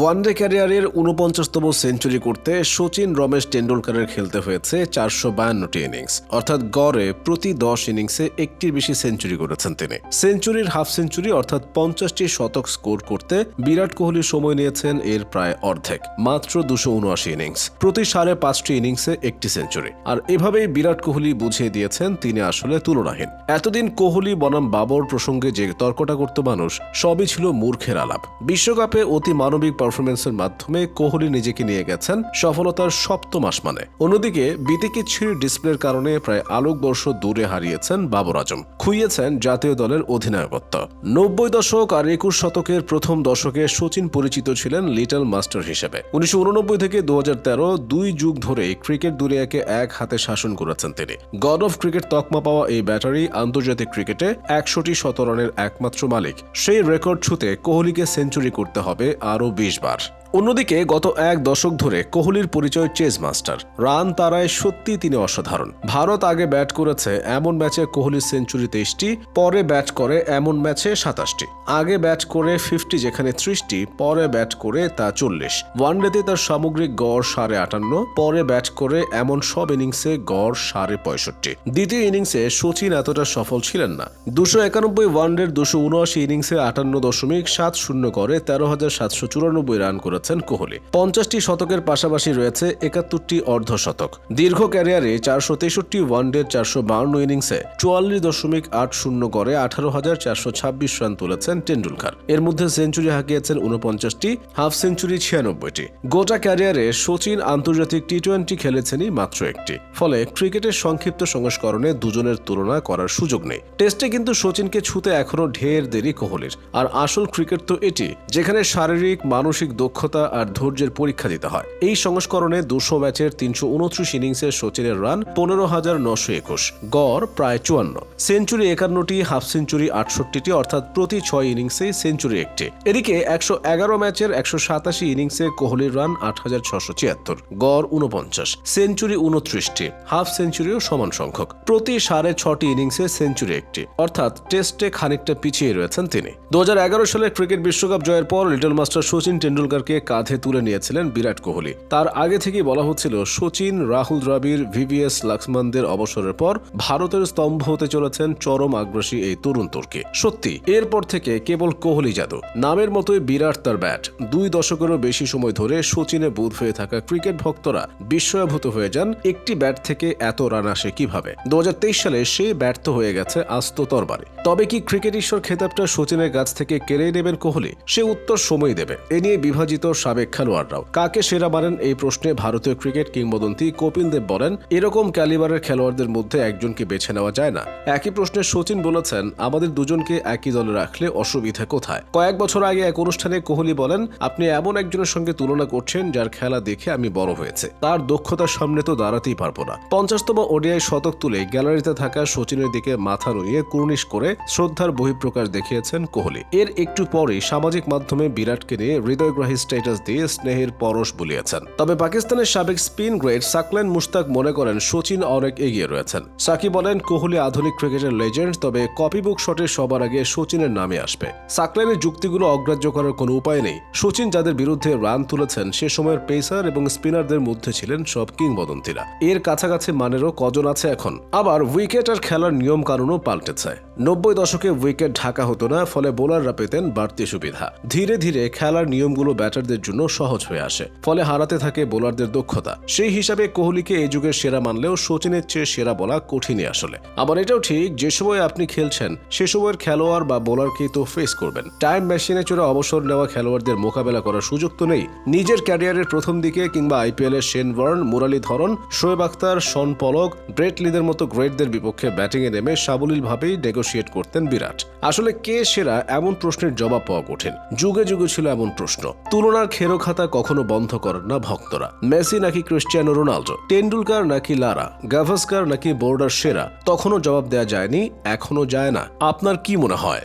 One day ক্যারিয়ারের উনপঞ্চাশতম century করতে সচিন রমেশ টেন্ডুলকারের খেলতে হয়েছে চারশো বায়ান্নটি ইনিংস। অর্থাৎ গড়ে প্রতি দশ ইনিংসে একটির বেশি সেঞ্চুরি করেছেন তিনি। সেঞ্চুরির হাফ সেঞ্চুরি অর্থাৎ পঞ্চাশটি শতক স্কোর করতে বিরাট কোহলি সময় নিয়েছেন এর প্রায় অর্ধেক, মাত্র দুশো উনআশি ইনিংস। প্রতি সাড়ে পাঁচটি ইনিংসে একটি সেঞ্চুরি। আর এভাবেই বিরাট কোহলি বুঝিয়ে দিয়েছেন তিনি আসলে তুলনাহীন। এতদিন কোহলি, বনাম বাবর প্রসঙ্গে যে তর্কটা করত মানুষ, সবই ছিল মূর্খের আলাপ। বিশ্বকাপে অতি মানবিক পারফরমেন্সের মাধ্যমে কোহলি নিজেকে নিয়ে গেছেন সফলতার সপ্তম আসমানে। অন্যদিকে বিতিকিচ্ছির ডিসপ্লের কারণে প্রায় আলোকবর্ষ দূরে হারিয়েছেন বাবর আজম। খুইয়েছেন জাতীয় দলের অধিনায়কত্ব। নব্বই দশক আর একুশ শতকের প্রথম দশকে সচিন পরিচিত ছিলেন লিটল মাস্টার হিসেবে। উনিশশো উননব্বই থেকে দু দুই যুগ ধরে ক্রিকেট দুনিয়াকে এক হাতে শাসন করেছেন তিনি। গড অফ ক্রিকেট তকমা পাওয়া এই ব্যাটারি আন্তর্জাতিক ক্রিকেটে একশোটি শতরানের একমাত্র মালিক। সেই রেকর্ড ছুতে কোহলিকে সেঞ্চুরি করতে হবে আরও বিশ mecbar. অন্যদিকে গত এক দশক ধরে কোহলির পরিচয় চেজ মাস্টার। রান তারায় সত্যি তিনি অসাধারণ। ভারত আগে ব্যাট করেছে এমন ম্যাচে কোহলি সেঞ্চুরি তেইশটি, পরে ব্যাট করে এমন ম্যাচে সাতাশটি। আগে ব্যাট করে ফিফটি, যেখানে ত্রিশটি, পরে ব্যাট করে তা চল্লিশ। ওয়ানডেতে তার সামগ্রিক গড় সাড়ে আটান্ন, পরে ব্যাট করে এমন সব ইনিংসে গড় সাড়ে পঁয়ষট্টি। দ্বিতীয় ইনিংসে সচিন এতটা সফল ছিলেন না। দুশো একানব্বই ওয়ানডের দুশো উনআশি ইনিংসে আটান্ন দশমিক সাত শূন্য করে তেরো হাজার সাতশো চুরানব্বই রান করেছেন কোহলি। পঞ্চাশটি শতকের পাশাপাশি রয়েছে একাত্তরটি অর্ধশতক। দীর্ঘ ক্যারিয়ারে চারশো তেষট্টি ওয়ানডের চারশো বাউন্ন ইনিংসে চুয়াল্লিশ দশমিক আট শূন্য করে আঠারো হাজার চারশো ছাব্বিশ রান তুলেছেন টেন্ডুলকার এর মধ্যে সেঞ্চুরি হাঁকিয়েছেন উনপঞ্চাশটি হাফ সেঞ্চুরি ছিয়ানব্বইটি। গোটা ক্যারিয়ারে সচিন আন্তর্জাতিক টি টোয়েন্টি খেলেছেনই মাত্র একটি। ফলে ক্রিকেটের সংক্ষিপ্ত সংস্করণে দুজনের তুলনা করার সুযোগ নেই। টেস্টে কিন্তু সচিনকে ছুতে এখনও ঢের দেরি কোহলির। আর আসল ক্রিকেট তো এটি, যেখানে শারীরিক, মানসিক দক্ষতা আর ধৈর্যের পরীক্ষা দিতে হয়। এই সংস্করণে দুশো ম্যাচের তিনশো উনত্রিশ ইনিংসে সচিনের রান পনেরো হাজার নশো একুশ, গড় প্রায় চুয়ান্ন। সেঞ্চুরি একান্নটি, হাফ সেঞ্চুরি আটষট্টিটি, অর্থাৎ প্রতি ছয় ইনিংসে সেঞ্চুরি একটি। এদিকে একশো এগারো ম্যাচের একশো সাতাশি ইনিংসে কোহলির রান আট হাজার ছশো ছিয়াত্তর, গড় উনপঞ্চাশ সেঞ্চুরি উনত্রিশটি, হাফ সেঞ্চুরিও সমান সংখ্যক। প্রতি সাড়ে ছটি ইনিংসে সেঞ্চুরি একটি, অর্থাৎ টেস্টে খানিকটা পিছিয়ে রয়েছেন তিনি। দুহাজার এগারো সালে ক্রিকেট বিশ্বকাপ জয়ের পর লিটল মাস্টার সচিন টেন্ডুলকারকে কাঁধে তুলে নিয়েছিলেন বিরাট কোহলি। তার আগে থেকেই বলা হচ্ছিল, সচিন, রাহুল দ্রাবিড়, ভিভিএস লাক্সমানদের অবসরের পর ভারতের স্তম্ভ হতে চলেছেন চরম আগ্রাসী এই তরুণ তুর্কি। সত্যি, এরপর থেকে কেবল কোহলি জাদু। নামের মতোই বিরাট তার ব্যাট। দুই দশকেরও বেশি সময় ধরে সচিনে বোধ হয়ে থাকা ক্রিকেট ভক্তরা বিস্ময়াভূত হয়ে যান, একটি ব্যাট থেকে এত রান আসে কীভাবে? দু হাজার তেইশ সালে সে ব্যর্থ হয়ে গেছে আস্ত তরবারে। তবে কি ক্রিকেট ঈশ্বর খেতাবটা সচিনের কাছ থেকে কেড়ে নেবেন কোহলি? সে উত্তর সময় দেবে। এ নিয়ে বিভাজিত সাবেক খেলোয়াড়রাও। কাকে সেরা মানেন এই প্রশ্নে ভারতীয় ক্রিকেট কিংবদন্তি কপিল দেব বলেন, এরকম ক্যালিবারের খেলোয়াড়দের মধ্যে একজনকে বেছে নেওয়া যায় না। একই প্রশ্নে সচিন বলেছেন, আমাদের দুজনকে একই দলে রাখলে অসুবিধা কোথায়? কয়েক বছর আগে এক অনুষ্ঠানে কোহলি বলেন, আপনি এমন একজনের সঙ্গে তুলনা করছেন যার খেলা দেখে আমি বড় হয়েছে। তার দক্ষতার সামনে তো দাঁড়াতেই পারব না। পঞ্চাশতম ওডিআই শতক তুলে গ্যালারিতে থাকা সচিনের দিকে মাথা নুয়ে কুর্নিশ করে শ্রদ্ধার বহিঃপ্রকাশ দেখিয়েছেন কোহলি। এর একটু পরে সামাজিক মাধ্যমে বিরাটকে নিয়ে হৃদয়গ্রাহী স্ট্যাটাস দিয়ে স্নেহের পরশ বুলিয়েছেন। তবে পাকিস্তানের সাবেক স্পিন গ্রেড সাকলেন মুশতাক মনে করেন সচিন অনেক এগিয়ে রয়েছেন। সাকি বলেন, কোহলি আধুনিক ক্রিকেটের লেজেন্ড তবে কপিবুক শটে সবার আগে সচিনের নামে আসবে। সাকলেনের যুক্তিগুলো অগ্রাহ্য করার কোনো উপায় নেই। সচিন যাদের বিরুদ্ধে রান তুলেছেন, সে সময়ের পেসার এবং স্পিনারদের মধ্যে ছিলেন সব কিংবদন্তিরা। এর কাছাকাছি মানেরও কজন আছে এখন। আবার উইকেট আর খেলার নিয়ম কানুনও পাল্টেছে। নব্বই দশকে উইকেট ঢাকা হতো না, ফলে বোলাররা পেতেন বাড়তি সুবিধা। ধীরে ধীরে খেলার নিয়মগুলো ব্যাটারদের জন্য সহজ হয়ে আসে। ফলে হারাতে থাকে বোলারদের দক্ষতা। সেই হিসাবে কোহলিকে এই যুগের সেরা মানলেও সচিনের চেয়ে সেরা বলা কঠিনই আসলে। আবার এটাও ঠিক, যে সময় আপনি খেলছেন, সে সময়ের খেলোয়াড় বা বোলারকে তো ফেস করবেন। টাইম মেশিনে চড়ে অবসর নেওয়া খেলোয়াড়দের মোকাবেলা করার সুযোগ তো নেই। নিজের ক্যারিয়ারের প্রথম দিকে কিংবা আইপিএল এর শেন ওয়ার্ন মুরালি ধরন, Shoaib Akhtar Shaun Pollock, Brett লিদের মতো গ্রেটদের বিপক্ষে ব্যাটিংয়ে নেমে সাবলীলভাবেই নেগোশিয়েট করতেন বিরাট। আসলে কে সেরা, এমন প্রশ্নের জবাব পাওয়া কঠিন। যুগে যুগে ছিল এমন প্রশ্ন। তুলনার খেরো খাতা কখনো বন্ধ করেন না ভক্তরা। মেসি নাকি ক্রিশ্চিয়ানো রোনাল্ডো টেন্ডুলকার নাকি লারা, গাভাস্কার নাকি বোর্ডার সেরা, তখনও জবাব দেওয়া যায়নি, এখনও যায় না। আপনার কি মনে হয়?